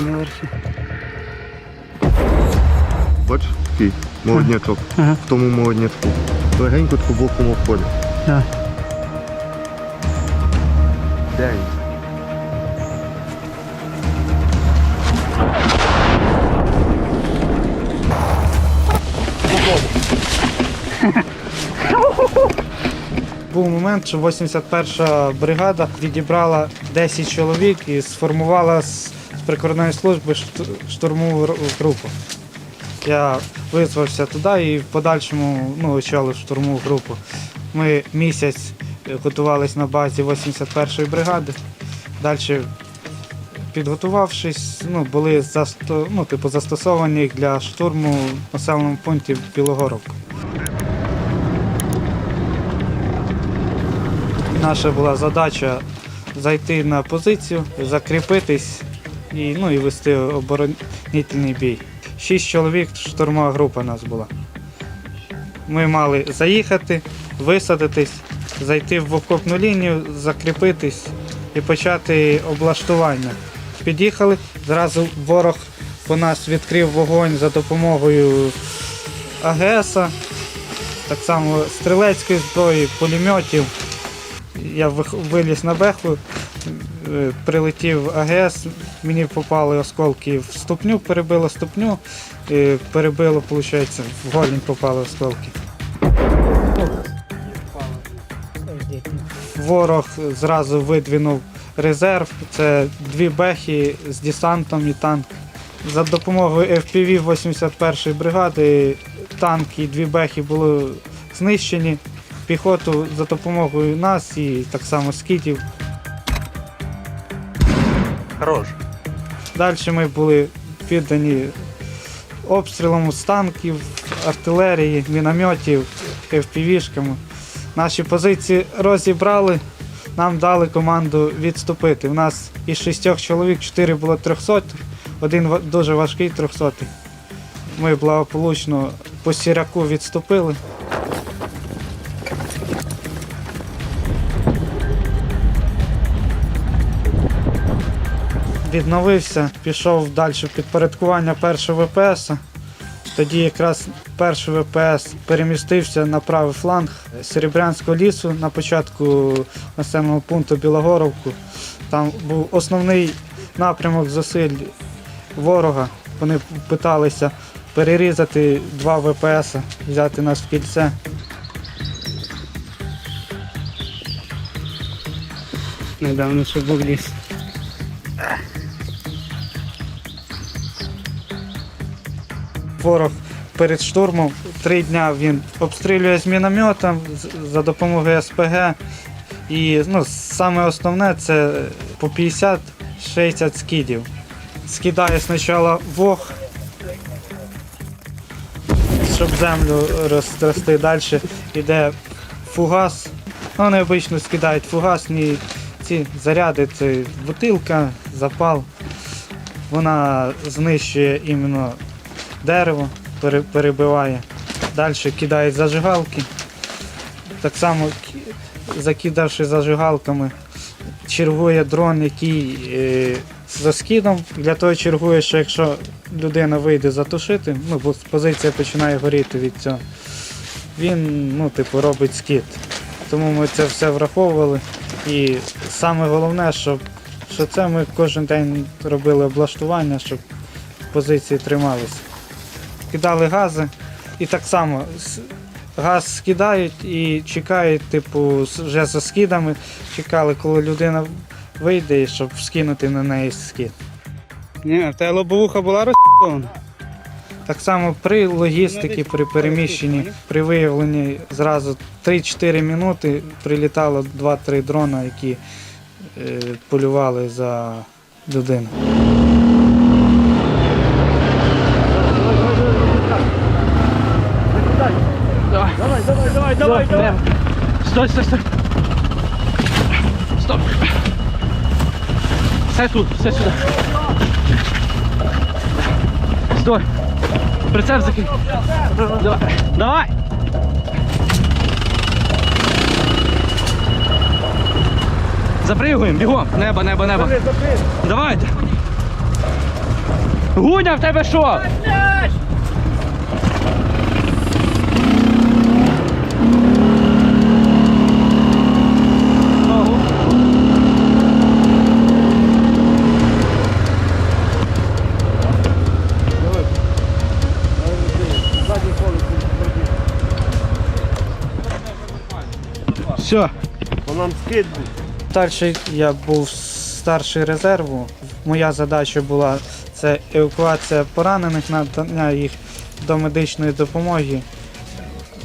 на верхі. Бачиш, такий молоднячок. Ага. В тому молоднячку. Легенько таку боком обходить. Да. Де він? Був момент, що 81-ша бригада відібрала 10 чоловік і сформувала з служби штурмову групу. Я визвався туди і в подальшому ну, очолив штурмову групу. Ми місяць е, готувалися на базі 81-ї бригади. Далі, підготувавшись, ну, були засто, ну, типу, застосовані для штурму в населеному пункті Білогоровка. Наша була задача зайти на позицію, закріпитись і, ну, і вести оборонительний бій. Шість чоловік, штурмова група у нас була. Ми мали заїхати, висадитись, зайти в окопну лінію, закріпитись і почати облаштування. Під'їхали, зразу ворог по нас відкрив вогонь за допомогою АГС, так само стрілецької зброї, пулеметів. Я виліз на беху, е, прилетів АГС, мені попали осколки в ступню, перебило ступню, перебило, виходить, в голінь попали осколки. Ворог зразу видвинув резерв, це дві бехи з десантом і танк. За допомогою FPV 81-ї бригади танк і дві бехи були знищені. Піхоту за допомогою нас і так само скітів. Хорош. Далі ми були піддані обстрілам з танків, артилерії, мінометів, FPV-шками. Наші позиції розібрали, нам дали команду відступити. У нас із шістьох чоловік чотири було 300, один дуже важкий 300. Ми благополучно по сіряку відступили. Відновився, пішов далі в підпорядкування першого ВПС. Тоді якраз перший ВПС перемістився на правий фланг Серебрянського лісу на початку населеного пункту Білогоровку. Там був основний напрямок зусиль ворога. Вони питалися перерізати два ВПС, взяти нас в кільце. Недавно ще був ліс. Ворог перед штурмом три дня він обстрілює з мінометом за допомогою СПГ. І ну, саме основне це по 50-60 скидів. Скидає спочатку вог, щоб землю розрости. Далі йде фугас. Ну, вони обично скидають фугасні ці заряди, це бутилка, запал. Вона знищує іменно дерево, перебиває. Далі кидають зажигалки. Так само, закидавши зажигалками, чергує дрон, який е, за скидом. Для того чергує, що якщо людина вийде затушити, ну, бо позиція починає горіти від цього. Він ну, типу, робить скид. Тому ми це все враховували. І саме головне, щоб, що це ми кожен день робили облаштування, щоб позиції трималися кидали гази. І так само газ скидають і чекають, типу, вже за скидами, чекали, коли людина вийде, щоб скинути на неї скид. Ні, в тебе лобовуха була розпована. Так само при логістиці, при переміщенні, при виявленні зразу 3-4 минути прилітало 2-3 дрона, які е, полювали за людину. Давай, давай, давай. давай, давай. Стой, стой, стой. Стоп. Все тут, все сюди. Стой. Прицеп закинь. Давай. Давай. Запригуємо, бігом. Небо, небо, небо. Давайте. Гуня, в тебе що? Все. По нам скид. Далі я був старший резерву. Моя задача була це евакуація поранених, надання їх до медичної допомоги.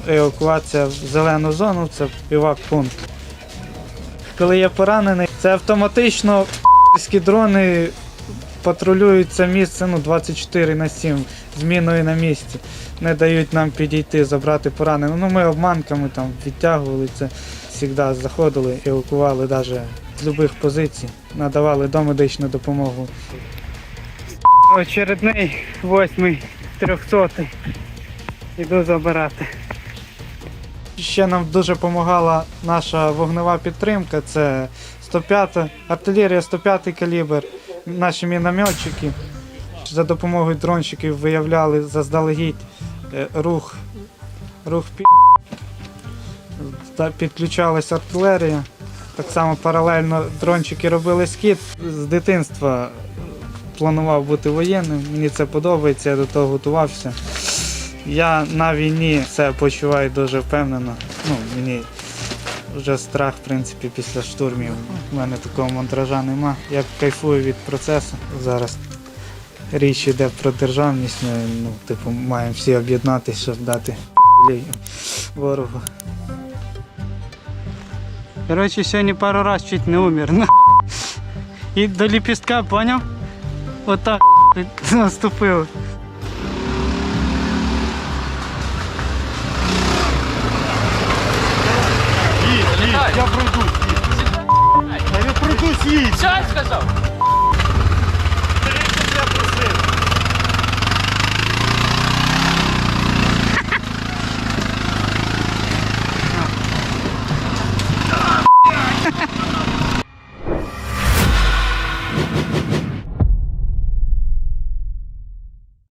Евакуація в зелену зону, це півак-пункт. Коли я поранений, це автоматично п***ські дрони патрулюють це місце ну, 24 на 7 зміною на місці. Не дають нам підійти, забрати поранених. Ну ми обманками там відтягували це завжди заходили, евакували навіть з будь-яких позицій, надавали домедичну допомогу. Очередний восьмий трьохсотий. Іду забирати. Ще нам дуже допомагала наша вогнева підтримка. Це 105, та артилерія 105 калібр, наші мінометчики. За допомогою дронщиків виявляли заздалегідь е, рух, рух пі... Підключалась артилерія. Так само паралельно дрончики робили скид. З дитинства планував бути воєнним, мені це подобається, я до того готувався. Я на війні це почуваю дуже впевнено. Ну, мені вже страх, в принципі, після штурмів. У мене такого монтража нема. Я кайфую від процесу. Зараз річ йде про державність. Ми ну, типу, маємо всі об'єднатися, щоб дати ворогу. Короче, сьогодні пару раз чуть не умер. на. І до ліпістка, поняв? Отак наступив. Я пройду. Я не пройду їдь. Сядь, сказав!